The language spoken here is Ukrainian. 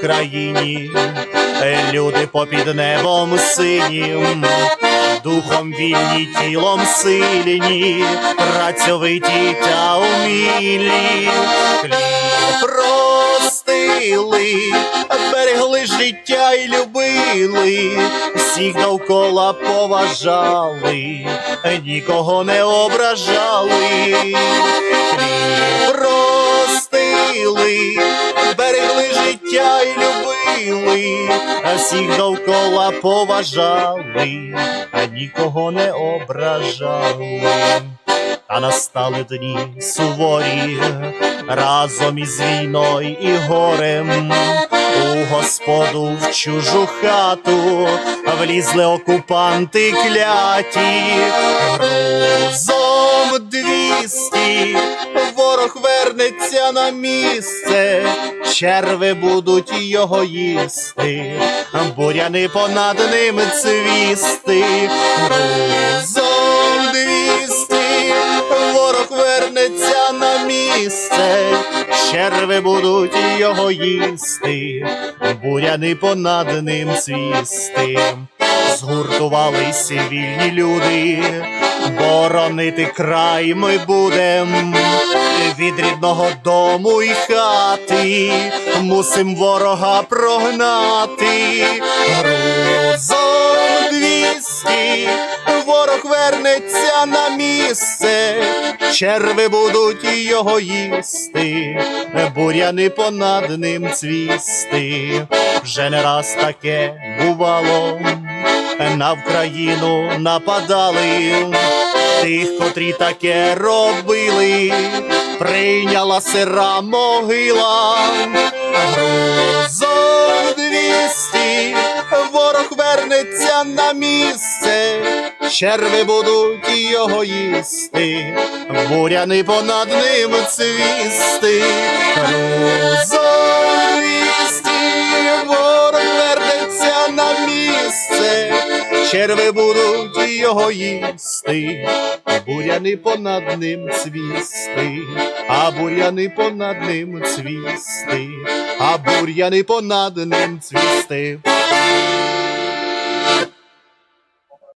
країні, люди попід небом синім, духом вільні, тілом сильні, працьовиті та умілі, простили, берегли життя й любили, всіх довкола поважали, нікого не ображали, простили, любили, всіх довкола поважали, а нікого не ображали. Та настали дні суворі, разом із війною і горем, у господу в чужу хату влізли окупанти кляті, грузом двісті, ворог вернеться на місце, черви будуть його їсти, буряни понад ним цвісти, разом двісти, ворог вернеться на місце, черви будуть його їсти, буряни понад ним цвісти. Згуртувались вільні люди, боронити край ми будем. Від рідного дому й хати, мусим ворога прогнати, грузом двісті, ворог вернеться на місце, черви будуть його їсти, буряни понад ним цвісти, вже не раз таке бувало, на Вкраїну нападали, тих, котрі таке робили, прийняла сира могила, грузом двісті, ворог вернеться на місце, черви будуть його їсти, буряни понад ним цвісти, грузом черви будуть його їсти, буряни понад ним цвісти, а буряни понад ним цвісти, а буряни понад ним цвісти.